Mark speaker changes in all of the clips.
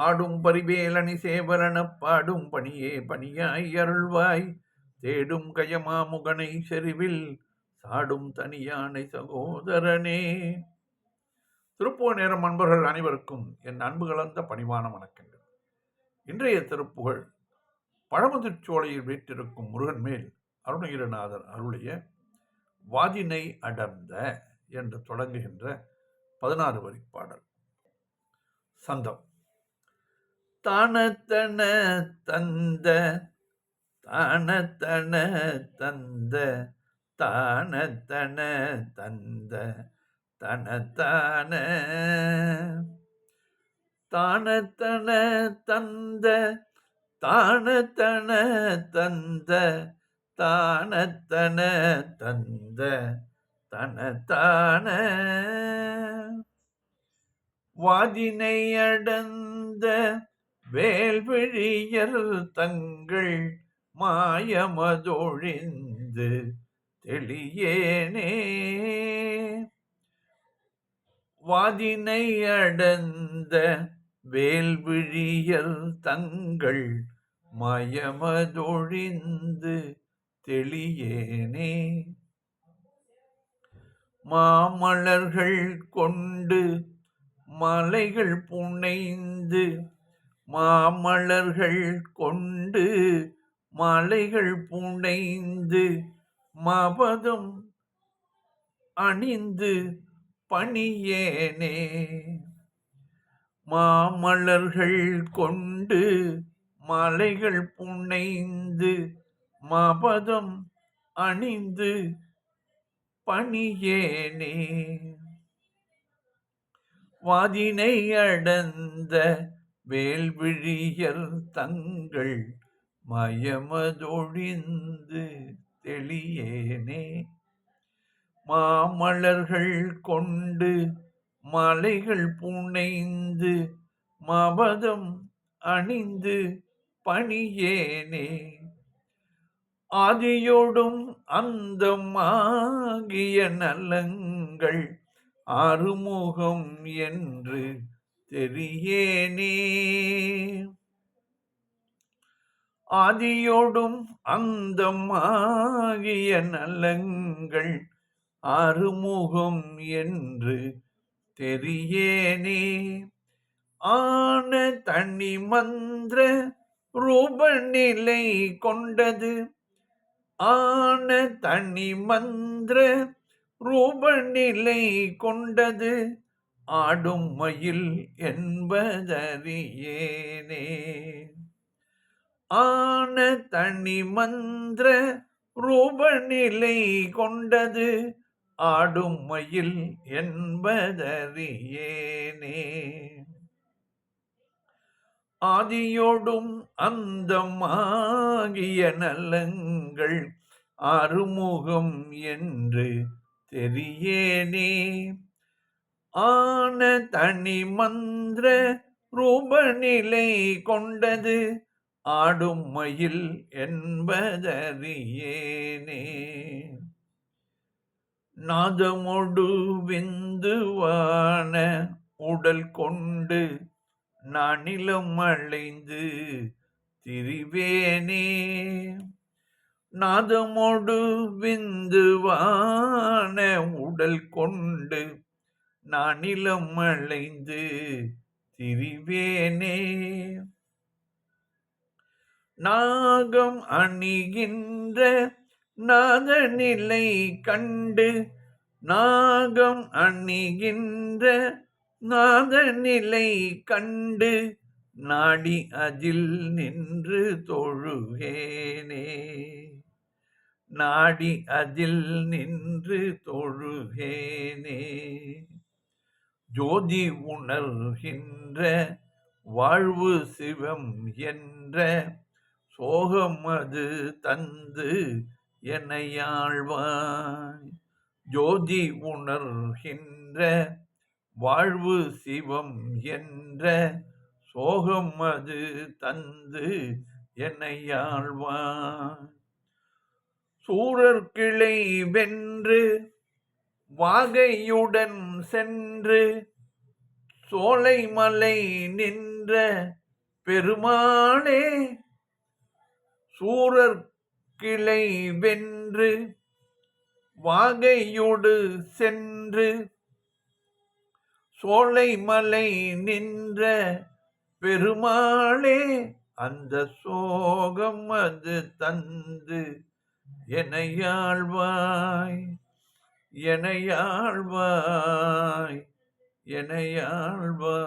Speaker 1: ஆடும் பரிவேலணி சேவலனப் பாடும் பணியே பணியாய் அருள்வாய். தேடும் கயமாமுகனை செறிவில் சாடும் தனியானை சகோதரனே. திருப்புவ நேரம் அன்பர்கள் அனைவருக்கும் என் அன்பு கலந்த பணிவான வணக்கங்கள். இன்றைய திருப்புகழ் பழமுதிர்ச்சோலையில் வீற்றிருக்கும் முருகன் மேல் அருணகிரிநாதர் அருளிய வாதினை அடர்ந்த என்று தொடங்குகின்ற பதினாறு வரி பாடல் சந்தம். தானத்தன தந்த தானத்தன தந்த தானத்தன தந்த தனத்தான. தானத்தன தந்த தானத்தன தந்த தானத்தன தந்த தனத்தான. வாதினை அடந்த வேல்விழியர் தங்கள் மாயமதொழிந்து தெளியேனே. வாதினை அடந்த வேல்விழியர் தங்கள் மயமதொழிந்து தெளியேனே. மாமலர்கள் கொண்டு மலைகள் புனைந்து மாமலர்கள் கொண்டு மலைகள் புனைந்து மபதம் அணிந்து பணியேனே. மாமலர்கள் கொண்டு மலைகள் புனைந்து மபதம் அணிந்து பணியேனே. வாதினை அடந்த வேல்விழியர் தங்கள் மயமதொழிந்து தெளியேனே. மாமலர்கள் கொண்டு மலைகள் புனைந்து மபதம் அணிந்து பணியேனே. ஆதியோடும் அந்தமாகிய நலங்கள் அறுமுகம் என்று தெரியேனே. ஆதியோடும் அந்தமாகிய நலங்கள் அருமுகம் என்று தெரியேனே. ஆன தண்ணி மந்திர ரூபநிலை கொண்டது. ஆன தண்ணி மந்திர ரூபநிலை கொண்டது. ஆடும் மயில் என்பதறியேனே. ஆன தனி மந்திர ரூபநிலை கொண்டது ஆடும் மயில் என்பதறியேனே. ஆதியோடும் அந்தமாகிய நலங்கள் அருமுகம் என்று தெரியேனே. ஆன தனி மந்திர ரூபநிலை கொண்டது. ஆடும் மயில் என்பதறியேனே. நாதமொடு விந்துவான உடல் கொண்டு நானிலம் அழைந்து திரிவேனே. நாதமொடு விந்துவான உடல் கொண்டு நானிலம் அழைந்து திரிவேனே. நாகம் அணிகின்ற நாதநிலை கண்டு நாகம் அணிகின்ற நாதநிலை கண்டு நாடி அதில் நின்று தொழுகேனே. நாடி அதில் நின்று தொழுகேனே. ஜோதி உணர்கின்ற வாழ்வு சிவம் என்ற சோகம் அது தந்து எனையாழ்வாய் ஜோதி உணர்கின்ற வாழ்வு சிவம் என்ற சோகம் அது தந்து எனையாழ்வாய் சூரர் கிளை வென்று வாகையுடன் சென்று சோலைமலை நின்ற பெருமானே சூரர் கிளை வென்று வாகையோடு சென்று சோலைமலை நின்ற பெருமாளே அந்த சோகம் அது தந்து எனையாழ்வாய் எனையாழ்வாய் எனையாழ்வாய்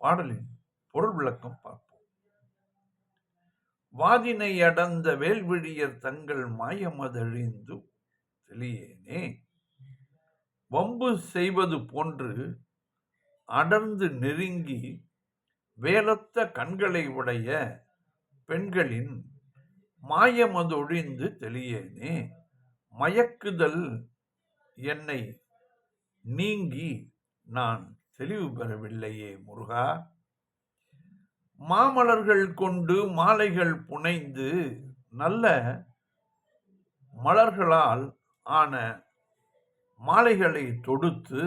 Speaker 1: பாடலின் பொருள் விளக்கம் பார்ப்போம். வாதினை அடர்ந்த வேல்விழியர் தங்கள் மாயமதழிந்து தெளியேனே வம்பு செய்வது போன்று அடர்ந்து நெருங்கி வேலத்த கண்களை உடைய பெண்களின் மாயமதொழிந்து தெளியேனே மயக்குதல் என்னை நீங்கி நான் தெளிவு பெறவில்லையே முருகா. மாமலர்கள் கொண்டு மாலைகள் புனைந்து நல்ல மலர்களால் ஆன மாலைகளை தொடுத்து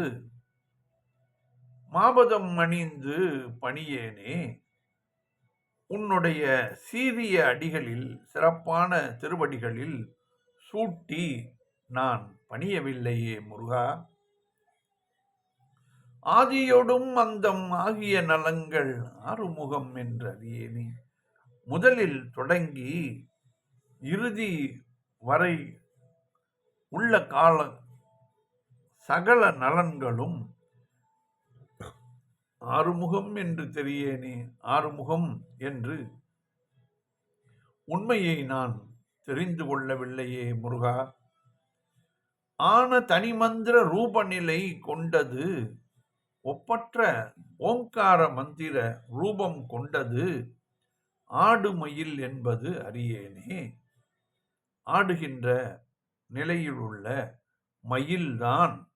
Speaker 1: மாபதம் அணிந்து பணியேனே. உன்னுடைய சீரிய அடிகளில் சிறப்பான திருவடிகளில் சூட்டி நான் பணியவில்லையே முருகா! ஆதியோடும் அந்தம் ஆகிய நலங்கள் ஆறுமுகம் என்று அறியேனே முதலில் தொடங்கி இறுதி வரை உள்ள கால சகல நலன்களும் ஆறுமுகம் என்று தெரியேனே! ஆறுமுகம் என்று உண்மையை நான் தெரிந்து கொள்ளவில்லையே முருகா. ஆன தனிமந்திர ரூபநிலை கொண்டது ஒப்பற்ற ஓங்கார மந்திர ரூபம் கொண்டது ஆடு மயில் என்பது அறியேனே. ஆடுகின்ற நிலையிலுள்ள மயில்தான்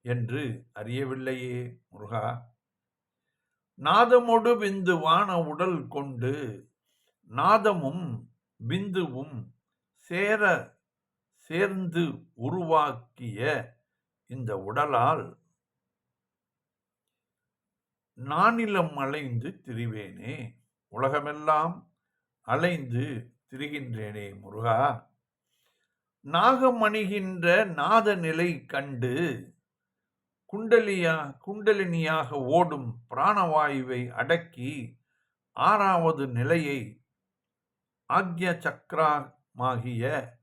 Speaker 1: என்று அறியவில்லையே முருகா. நாதமொடு விந்து வான உடல் கொண்டு நாதமும் பிந்துவும் சேர சேர்ந்து உருவாக்கிய இந்த உடலால் நானிலம் அலைந்து திரிவேனே. உலகமெல்லாம் அலைந்து திரிகின்றேனே முருகா. நாகம் அணிகின்ற நாத நிலை கண்டு குண்டலியா குண்டலினியாக ஓடும் பிராணவாயுவை அடக்கி ஆறாவது நிலையை ஆக்ய மாகிய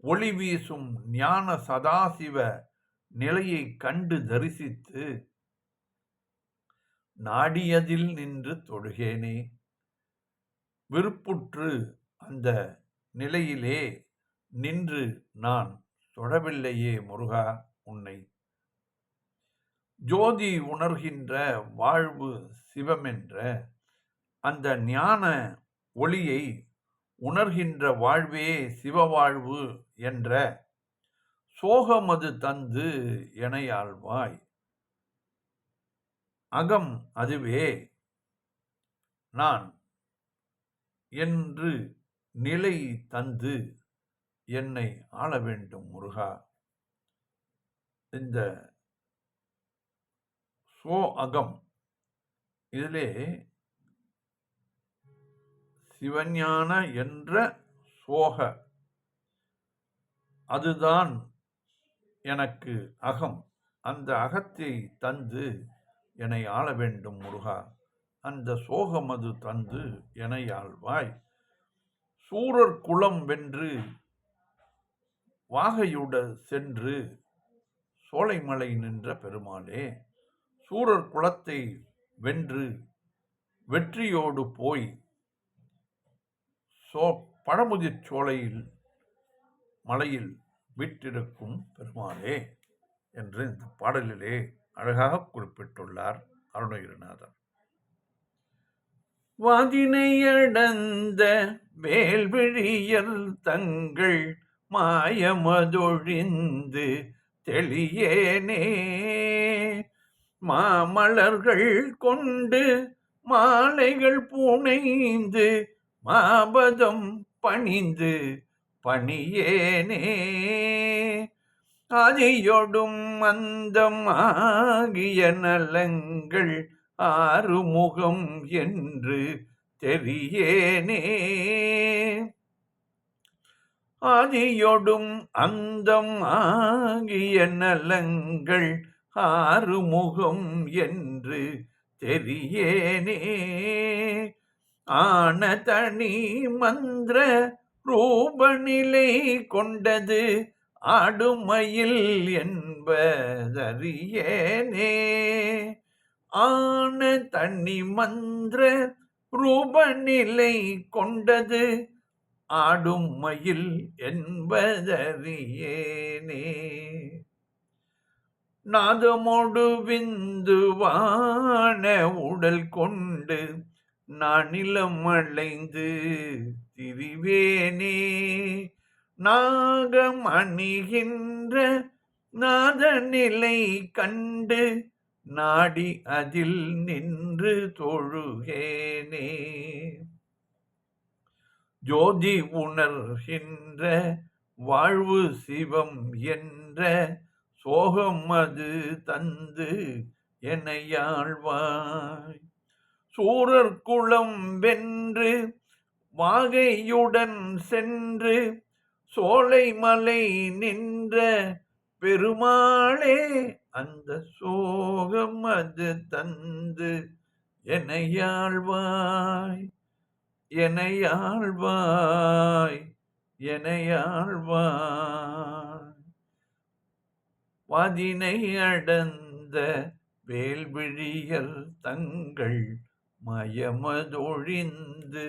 Speaker 1: ஒளி வீசும் ஞான சதாசிவ நிலையை கண்டு தரிசித்து நாடியதில் நின்று தொழுகேனே. விருப்புற்று அந்த நிலையிலே நின்று நான் தொடவில்லையே முருகா உன்னை. ஜோதி உணர்கின்ற வாழ்வு சிவமென்ற அந்த ஞான ஒளியை உணர்கின்ற வாழ்வே சிவவாழ்வு என்ற சோகமது தந்து எனையாழ்வாய் அகம் அதுவே நான் என்று நிலை தந்து என்னை ஆள வேண்டும் முருகா. இந்த சோ அகம் இதிலே சிவஞான என்ற சோக. அதுதான் எனக்கு அகம். அந்த அகத்தை தந்து என்னை ஆள வேண்டும் முருகா. அந்த சோகம் அது தந்து என்னை ஆழ்வாய் சூரர் குளம் வென்று வாகையுட சென்று சோலைமலை நின்ற பெருமாளே. சூரர் குளத்தை வென்று வெற்றியோடு போய் சோ பழமுதிர் சோலையில் மலையில் விட்டிருக்கும் பெருமாளே என்று இந்த பாடலிலே அழகாக குறிப்பிட்டுள்ளார் அருணகிரிநாதர்.
Speaker 2: வாதினையடந்த வேல்விழியல் தங்கள் மாயமதொழிந்து தெளியேனே. மாமலர்கள் கொண்டு மாலைகள் புனைந்து மாபதம் பணிந்து பணியேனே. அதியொடும் அந்தம் ஆகிய நலங்கள் ஆறுமுகம் என்று தெரியேனே. அதியொடும் அந்தம் ஆகிய நலங்கள் ஆறுமுகம் என்று தெரியேனே. ஆன தனி மந்திர ரூபநிலை கொண்டது ஆடுமயில் என்பதறியேனே. ஆன தனி மந்திர ரூபநிலை கொண்டது ஆடும் மயில் என்பதறியேனே. நாதமோடு விந்துவான உடல் கொண்டு நானிலம் அழைந்து திரிவேனே. நாகம் அணிகின்ற நாதநிலை கண்டு நாடி அதில் நின்று தொழுகேனே. ஜோதி உணர்கின்ற வாழ்வு சிவம் என்ற சோகம் அது தந்து எனையாழ்வாய் சூரர் குளம் வென்று வாகையுடன் சென்று சோலைமலை நின்ற பெருமாளே அந்த சோகம் அது தந்து எனையாழ்வாய் எனையாழ்வாய் எனையாழ்வாய் வாதினை அடந்த வேல்விழியல் தங்கள் மயமதொழிந்து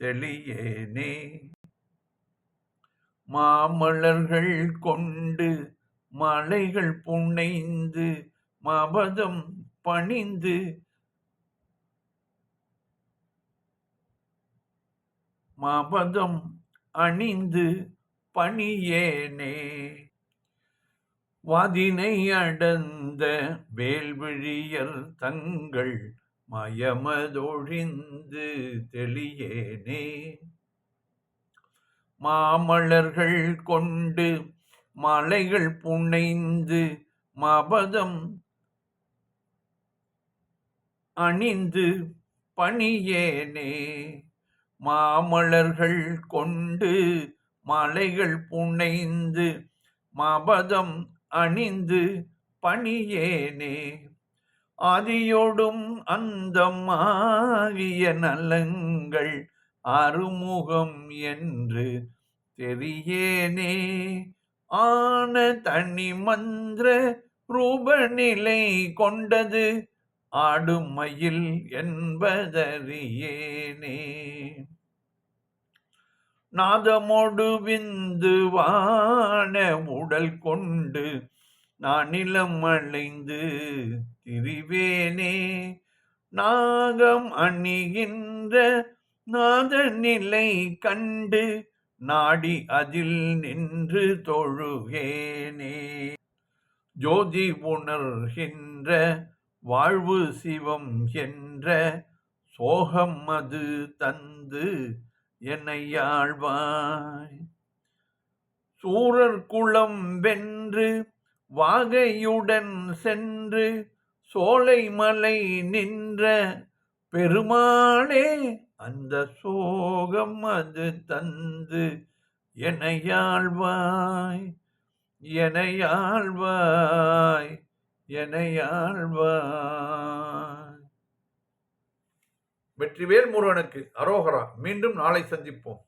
Speaker 2: தெளியேனே. மாமலர்கள் கொண்டு மலைகள் புனைந்து மபதம் பணிந்து மபதம் அணிந்து பணியேனே. வாதினை அடந்த வேல்விழியர் தங்கள் மயமதொழிந்து தெளியேனே. மாமலர்கள் கொண்டு மலைகள் புனைந்து மபதம் அணிந்து பணியேனே. மாமலர்கள் கொண்டு மலைகள் புனைந்து மபதம் அணிந்து பணியேனே. ஆதியோடும் அந்தமாகிய நலங்கள் அருமுகம் என்று தெரியேனே. ஆன தனி மந்திர ரூபநிலை கொண்டது ஆடுமயில் என்பதறியேனே. நாதமோடு விந்துவான உடல் கொண்டு நான் நிலம் அழைந்து திரிவேனே. நாகம் அணிகின்ற நாத நிலை கண்டு நாடி அதில் நின்று தொழுகேனே. ஜோதி உணர்கின்ற வாழ்வு சிவம் என்ற சோகம் அது தந்து என்னையாழ்வாய் சூரர் குளம் வென்று வாகையுடன் சென்று சோலைமலை நின்ற பெருமாளே அந்த சோகம் அது தந்து எனையாழ்வாய் எனையாழ்வாய் எனையாழ்வாய்
Speaker 1: வெற்றிவேல் முருகனுக்கு அரோகரா மீண்டும் நாளை சந்திப்போம்.